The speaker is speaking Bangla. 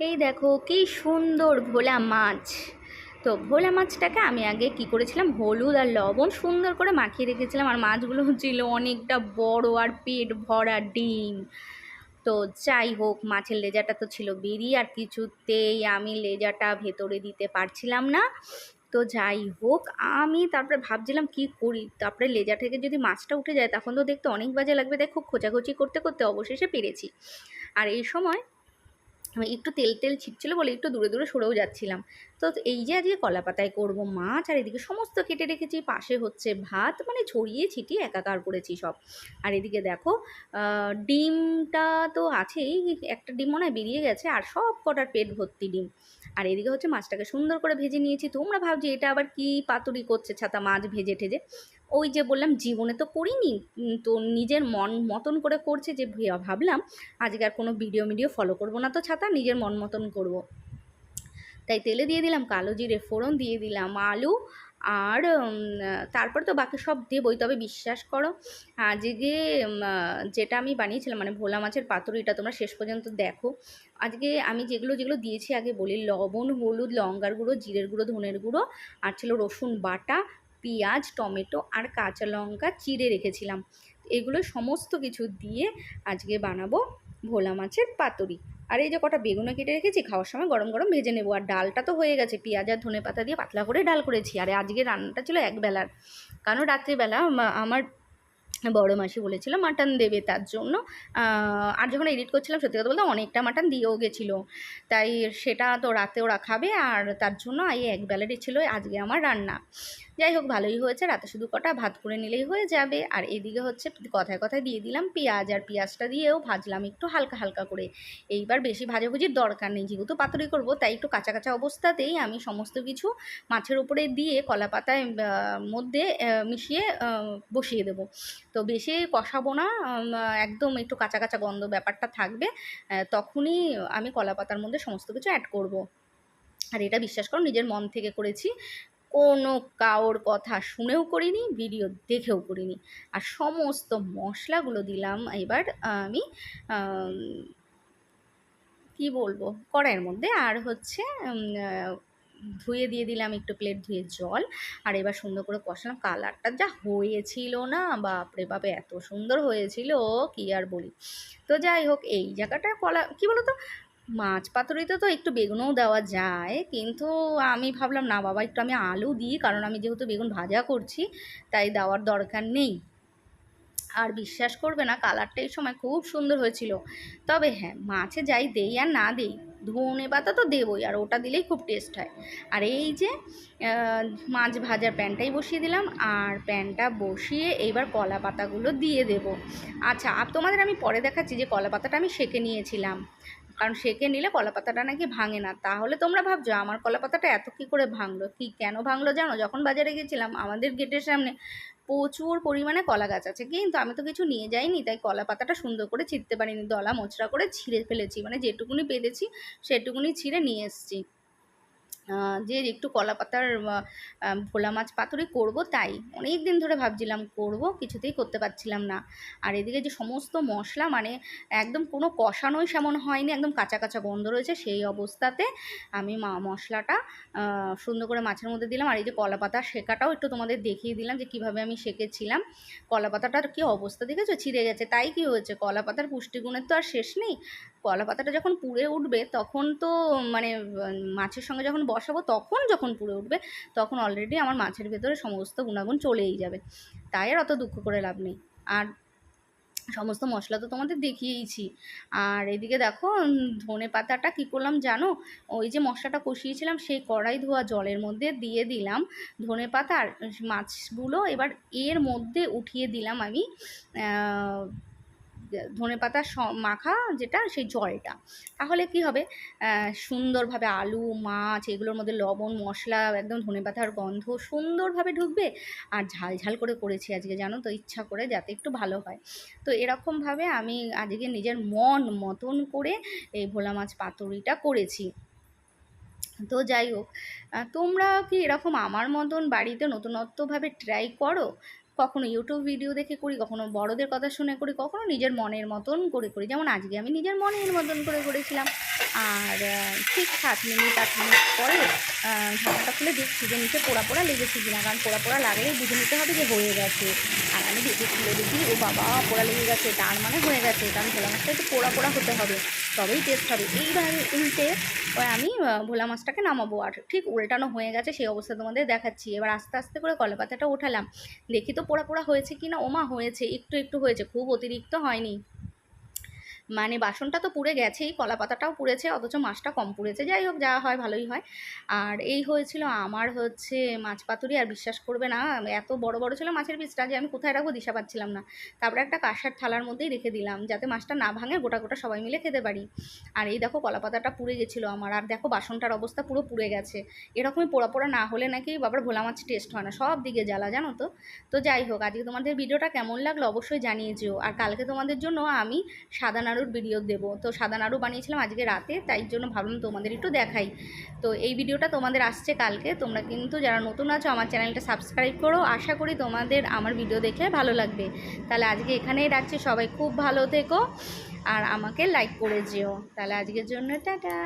এই দেখো কি সুন্দর ভোলা মাছ। তো ভোলা মাছটাকে আমি আগে কি করেছিলাম? হলুদ আর লবণ সুন্দর করে মাখিয়ে রেখেছিলাম। আর মাছগুলো ছিল অনেকটা বড় আর পেট ভরা ডিম। তো যাই হোক, মাছের লেজাটা তো ছিল বেরিয়ে আর কিছুতেই আমি লেজাটা ভেতরে দিতে পারছিলাম না। তো যাই হোক, আমি তারপরে ভাবছিলাম কি করি? তারপরে লেজা থেকে যদি মাছটা উঠে যায়, তখন তো দেখতে অনেক বাজে লাগবে। তাই খুব খোঁচাখুচি করতে করতে অবশেষে পেরেছি। আর এই সময় একটু তেল তেল ছিটছিল বলে একটু দূরে দূরে সরেও যাচ্ছিলাম। তো এই যে আজকে কলা পাতায় করব মাছ আর এদিকে সমস্ত কেটে রেখেছি, পাশে হচ্ছে ভাত মানে ছড়িয়ে ছিটিয়ে একাকার করেছি সব। আর এদিকে দেখো ডিমটা তো আছেই, একটা ডিম মনে হয় বেরিয়ে গেছে, আর সব কটার পেট ভর্তি ডিম। আর এদিকে হচ্ছে মাছটাকে সুন্দর করে ভেজে নিয়েছি। তোমরা ভাবছি এটা আবার কি পাতুরি করছে, ছাতা মাছ ভেজে ঠেজে। ওই যে বললাম, জীবনে তো করিনি। তো নিজের মন মতন করে করছে যে ভাবলাম আজকে আর কোনো ভিডিও মিডিও ফলো করব না, তো ছাতা নিজের মন মতন করব। তাই তেলে দিয়ে দিলাম, কালো জিরে ফোড়ন দিয়ে দিলাম, আলু আর তারপর তো বাকি সব দেবই। তবে বিশ্বাস করো, আজকে যেটা আমি বানিয়েছিলাম মানে ভোলা মাছের পাতুরিটা তোমরা শেষ পর্যন্ত দেখো। আজকে আমি যেগুলো যেগুলো দিয়েছি, আগে বলি লবণ, হলুদ, লঙ্কার গুঁড়ো, জিরের গুঁড়ো, ধনের গুঁড়ো, আর ছিল রসুন বাটা পেঁয়াজ, টমেটো আর কাঁচা লঙ্কা চিড়ে রেখেছিলাম। এগুলো সমস্ত কিছু দিয়ে আজকে বানাবো ভোলা মাছের পাতুরি। আর এই যে কটা বেগুনও কেটে রেখেছি, খাওয়ার সময় গরম গরম ভেজে নেব। আর ডালটা তো হয়ে গেছে, পেঁয়াজ আর ধনে পাতা দিয়ে পাতলা করে ডাল করেছি। আর আজকে রান্নাটা ছিল একবেলার। কারণ রাত্রিবেলা আমার বড় মাসি বলেছিল মাটন দেবে তার জন্য। আর যখন এডিট করছিলাম, সত্যি কথা বলতে অনেকটা মাটন দিয়েও গেছিল। তাই সেটা তো রাতে ওরা খাবে আর তার জন্য এই এক বেলারই ছিল আজকে আমার রান্না। যাই হোক, ভালোই হয়েছে। রাতে শুধু কটা ভাত করে নিলেই হয়ে যাবে। আর এদিকে হচ্ছে কথায় কথায় দিয়ে দিলাম পেঁয়াজ। আর পেঁয়াজটা দিয়েও ভাজলাম একটু হালকা হালকা করে। এইবার বেশি ভাজাভুজির দরকার নেই। যেহেতু পাতুরি করব, তাই একটু কাঁচা কাঁচা অবস্থাতেই আমি সমস্ত কিছু মাছের উপরে দিয়ে কলা পাতায় মধ্যে মিশিয়ে বসিয়ে দেবো। তো বেশি কষাবো না। একদম একটু কাঁচা কাঁচা গন্ধ ব্যাপারটা থাকবে। তখনই আমি কলা পাতার মধ্যে সমস্ত কিছু অ্যাড করব। আর এটা বিশ্বাস করো, নিজের মন থেকে করেছি। কোনো কাওর কথা শুনেও করিনি, ভিডিও দেখেও করিনি। আর সমস্ত মশলাগুলো দিলাম এবার আমি কি বলব, কড়াইয়ের মধ্যে। আর হচ্ছে ধুয়ে দিয়ে দিলাম একটু প্লেট ধুয়ে জল। আর এবার সুন্দর করে কষালাম। কালারটা যা হয়েছিল না, বাপরে বাপে, এত সুন্দর হয়েছিল, কি আর বলি। তো যাই হোক, এই জায়গাটা কলা, কী বলো তো মাছ পাতুরিতে তো একটু বেগুনও দেওয়া যায়, কিন্তু আমি ভাবলাম, না বাবা, একটু আমি আলু দিই, কারণ আমি যেহেতু বেগুন ভাজা করছি, তাই দেওয়ার দরকার নেই। আর বিশ্বাস করবে না, কালারটা এই সময় খুব সুন্দর হয়েছিল। তবে হ্যাঁ মাছে যাই দেই আর না দেই, ধনে পাতা তো দেবই, আর ওটা দিলেই খুব টেস্ট হয়। আর এই যে মাছ ভাজার প্যানটাই বসিয়ে দিলাম, আর প্যানটা বসিয়ে এইবার কলা পাতাগুলো দিয়ে দেব। আচ্ছা আর তোমাদের আমি পরে দেখাচ্ছি যে কলা পাতাটা আমি সেঁকে নিয়েছিলাম। কারণ সেকে নিলে কলা পাতাটা নাকি ভাঙে না। তাহলে তোমরা ভাবছ, আমার কলা পাতাটা এত কী করে ভাঙলো? কি কেন ভাঙলো জানো? যখন বাজারে গেছিলাম, আমাদের গেটের সামনে প্রচুর পরিমাণে কলা গাছ আছে। কিন্তু আমি তো কিছু নিয়ে যাইনি, তাই কলা পাতাটা সুন্দর করে ছিঁড়তে পারিনি। দলা মোচড়া করে ছিঁড়ে ফেলেছি। মানে যেটুকুনি পেতেছি সেটুকুনি ছিঁড়ে নিয়ে এসেছি। যে একটু কলা পাতার ভোলা মাছ পাতুরি করব তাই। অনেক দিন ধরে ভাবছিলাম করব, কিছুতেই করতে পারছিলাম না। আর এদিকে যে সমস্ত মশলা মানে একদম কোনো কষানোই সেমন হয়নি, একদম কাঁচা কাঁচা গন্ধ রয়েছে, সেই অবস্থাতে আমি মা, মশলাটা সুন্দর করে মাছের মধ্যে দিলাম। আর এই যে কলা পাতা শেখাটাও একটু তোমাদের দেখিয়ে দিলাম যে কীভাবে আমি শেখেছিলাম কলা পাতাটার কী অবস্থা দেখেছ? ছিঁড়ে গেছে। তাই কি হয়েছে? কলা পাতার পুষ্টিগুণের তো আর শেষ নেই। কলা পাতাটা যখন পুড়ে উঠবে, তখন তো মানে মাছের সঙ্গে যখন বসাবো, তখন যখন পুড়ে উঠবে, তখন অলরেডি আমার মাছের ভেতরে সমস্ত গুণাগুণ চলেই যাবে। তাই আর অত দুঃখ করে লাভ নেই। আর সমস্ত মশলা তো তোমাদের দেখিয়েইছি। আর এদিকে দেখো ধনে পাতাটা কী করলাম জানো? ওই যে মশলাটা কষিয়েছিলাম, সেই কড়াই ধোয়া জলের মধ্যে দিয়ে দিলাম ধনে পাতা আর মাছগুলো এবার এর মধ্যে উঠিয়ে দিলাম আমি ধনে পাতা মাখা যেটা সেই জলটা। তাহলে কি হবে? সুন্দরভাবে আলু, মাছ, এগুলোর মধ্যে লবণ, মশলা, একদম ধনে পাতার গন্ধ সুন্দরভাবে ঢুকবে। আর ঝাল ঝাল করে করেছি আজকে, জানো তো? ইচ্ছা করে যাতে একটু ভালো হয়। তো এরকমভাবে আমি আজকে নিজের মন মতন করে এই ভোলা মাছ পাতুরিটা করেছি। তো যাই হোক তোমরা কি এরকম আমার মতন বাড়িতে নতুনত্বভাবে ট্রাই করো? কখনো ইউটিউব ভিডিও দেখে করি, কখনো বড়দের কথা শুনে করি, কখনো নিজের মনের মতন করে করি। যেমন আজকে আমি নিজের মনের মতন করে করেছিলাম। আর ঠিক সাত মিনিট আট মিনিট পরে ঢাকাটা খুলে দেখছি যে নিচে পোড়া পোড়া লেগেছে কিনা কারণ পোড়া পোড়া লাগলেই বুঝে নিতে হবে যে হয়ে গেছে। আর আমি দেখে খুলে দেখি, ও বাবা, পোড়া লেগে গেছে, তার মানে হয়ে গেছে। কারণ ভোলা মাছটা একটু পোড়া পোড়া হতে হবে, তবেই টেস্ট হবে। এইভাবে উল্টে আমি ভোলা মাছটাকে নামাবো। আর ঠিক উল্টানো হয়ে গেছে, সেই অবস্থা তোমাদের দেখাচ্ছি। এবার আস্তে আস্তে করে কলা পাতাটা ওঠালাম। দেখি তো পোড়া পোড়া হয়েছে কি না ওমা, হয়েছে। একটু একটু হয়েছে। খুব অতিরিক্ত হয়নি। মানে বাসনটা তো পুড়ে গেছেই কলা পাতাটাও পুড়েছে, অথচ মাছটা কম পুড়েছে। যাই হোক, যা হয় ভালোই হয়। আর এই হয়েছিল আমার হচ্ছে মাছ পাতুরি, আর বিশ্বাস করবে না, এত বড় বড় ছিল মাছের পিসটা যে আমি কোথায় রাখব দিশা পাচ্ছিলাম না। তারপরে একটা কাঁসার থালার মধ্যেই রেখে দিলাম, যাতে মাছটা না ভাঙে, গোটা গোটা সবাই মিলে খেতে পারি। আর এই দেখো কলা পাতাটা পুড়ে গেছিল আমার, আর দেখো বাসনটার অবস্থা পুরো পুড়ে গেছে। এরকমই পোড়া পোড়া না হলে নাকি বাবার ভোলা মাছ টেস্ট হয় না, সব দিকে জ্বালা, জানো তো? তো যাই হোক, আজকে তোমাদের ভিডিওটা কেমন লাগল অবশ্যই জানিয়ে যেও। আর কালকে তোমাদের জন্য আমি সাদা নাড়ুর ভিডিও দেবো। তো সাদা নাড়ু বানিয়েছিলাম আজকে রাতে, তাই জন্য ভাবলাম তোমাদের একটু দেখাই। তো এই ভিডিওটা তোমাদের আসছে কালকে, তোমরা কিন্তু যারা নতুন আছো আমার চ্যানেলটা সাবস্ক্রাইব করো। আশা করি তোমাদের আমার ভিডিও দেখে ভালো লাগবে। তাহলে আজকে এখানেই রাখছি, সবাই খুব ভালো থেকো আর আমাকে লাইক করে যেও। তাহলে আজকের জন্য টাটা।